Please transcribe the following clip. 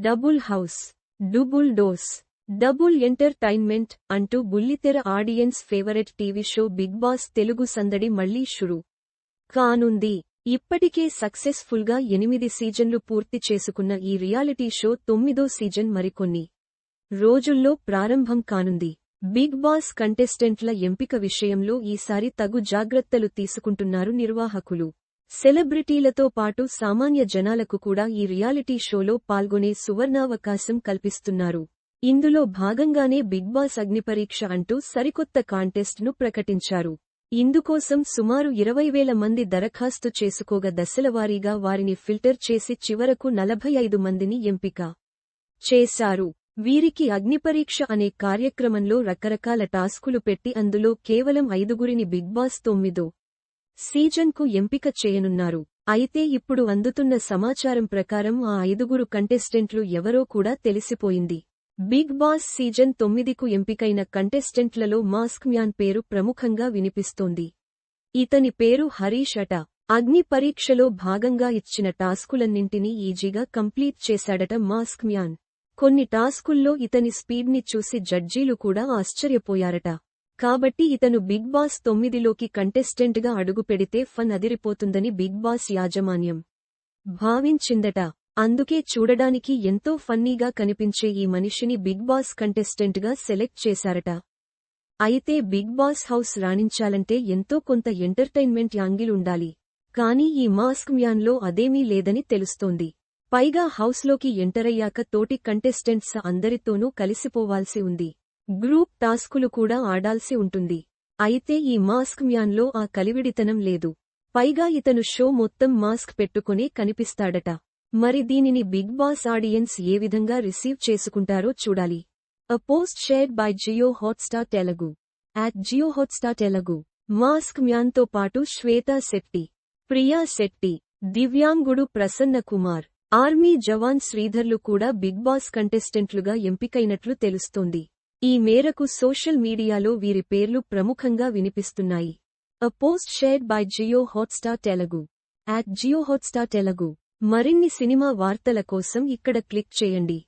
Double house double dose double entertainment అంటూ బుల్లితెర audience favourite TV show Bigg Boss Telugu సందడి మళ్ళీ షురు. కానుంది. ఇప్పటికే సక్సెస్ఫుల్గా ఎనిమిది సీజన్లు పూర్తి చేసుకున్న ఈ రియాలిటీ షో తొమ్మిదో సీజన్ మరికొన్ని రోజుల్లో ప్రారంభం కానుంది. బిగ్ బాస్ కంటెస్టెంట్ల ఎంపిక విషయంలో ఈసారి తగు జాగ్రత్తలు తీసుకుంటున్నారు నిర్వాహకులు. సెలబ్రిటీలతో పాటు సామాన్య జనాలకు కూడా ఈ రియాలిటీ షోలో పాల్గొనే సువర్ణావకాశం కల్పిస్తున్నారు. ఇందులో భాగంగానే బిగ్ బాస్ అగ్నిపరీక్ష అంటూ సరికొత్త కాంటెస్ట్ను ప్రకటించారు. ఇందుకోసం సుమారు ఇరవై వేల మంది దరఖాస్తు చేసుకోగా దశలవారీగా వారిని ఫిల్టర్ చేసి చివరకు నలభై ఐదు మందిని ఎంపిక చేశారు. వీరికి అగ్నిపరీక్ష అనే కార్యక్రమంలో రకరకాల టాస్కులు పెట్టి అందులో కేవలం ఐదుగురిని బిగ్ బాస్ తొమ్మిదో సీజన్కు ఎంపిక చేయనున్నారు. అయితే ఇప్పుడు అందుతున్న సమాచారం ప్రకారం ఆ ఐదుగురు కంటెస్టెంట్లు ఎవరో కూడా తెలిసిపోయింది. బిగ్ బాస్ సీజన్ తొమ్మిదికు ఎంపికైన కంటెస్టెంట్లలో మాస్క్ మ్యాన్ పేరు ప్రముఖంగా వినిపిస్తోంది. ఇతని పేరు హరీష్ అట. అగ్ని పరీక్షలో భాగంగా ఇచ్చిన టాస్కులన్నింటినీ ఈజీగా కంప్లీట్ చేశాడట మాస్క్ మ్యాన్. కొన్ని టాస్కుల్లో ఇతని స్పీడ్ని చూసి జడ్జీలు కూడా ఆశ్చర్యపోయారట. కాబట్టి ఇతను బిగ్ బాస్ తొమ్మిదిలోకి కంటెస్టెంట్గా అడుగుపెడితే ఫన్ అదిరిపోతుందని బిగ్ బాస్ యాజమాన్యం భావించిందట. అందుకే చూడడానికి ఎంతో ఫన్నీగా కనిపించే ఈ మనిషిని బిగ్ బాస్ కంటెస్టెంట్గా సెలెక్ట్ చేశారట. అయితే బిగ్ బాస్ హౌస్ రాణించాలంటే ఎంతో కొంత ఎంటర్టైన్మెంట్ యాంగిల్ ఉండాలి. కానీ ఈ మాస్క్ మ్యాన్లో అదేమీ లేదని తెలుస్తోంది. పైగా హౌస్లోకి ఎంటరయ్యాక తోటి కంటెస్టెంట్స్ అందరితోనూ కలిసిపోవాల్సి ఉంది. గ్రూప్ టాస్కులు కూడా ఆడాల్సి ఉంటుంది. అయితే ఈ మాస్క్ మ్యాన్లో ఆ కలివిడితనం లేదు. పైగా ఇతను షో మొత్తం మాస్క్ పెట్టుకునే కనిపిస్తాడట. మరి దీనిని బిగ్ బాస్ ఆడియన్స్ ఏ విధంగా రిసీవ్ చేసుకుంటారో చూడాలి. A post shared by Jio Hotstar Telugu at Jio Hotstar Telugu mask మ్యాన్తో పాటు శ్వేతా శెట్టి ప్రియా శెట్టి దివ్యాంగుడు ప్రసన్న కుమార్ ఆర్మీ జవాన్ శ్రీధర్లు కూడా బిగ్ బాస్ కంటెస్టెంట్లుగా ఎంపికైనట్లు తెలుస్తోంది. ఈ మేరకు సోషల్ మీడియాలో వీరి పేర్లు ప్రముఖంగా వినిపిస్తున్నాయి. A post shared by Jio Hotstar Telugu at Jio Hotstar Telugu మరిన్ని సినిమా వార్తల కోసం ఇక్కడ క్లిక్ చేయండి.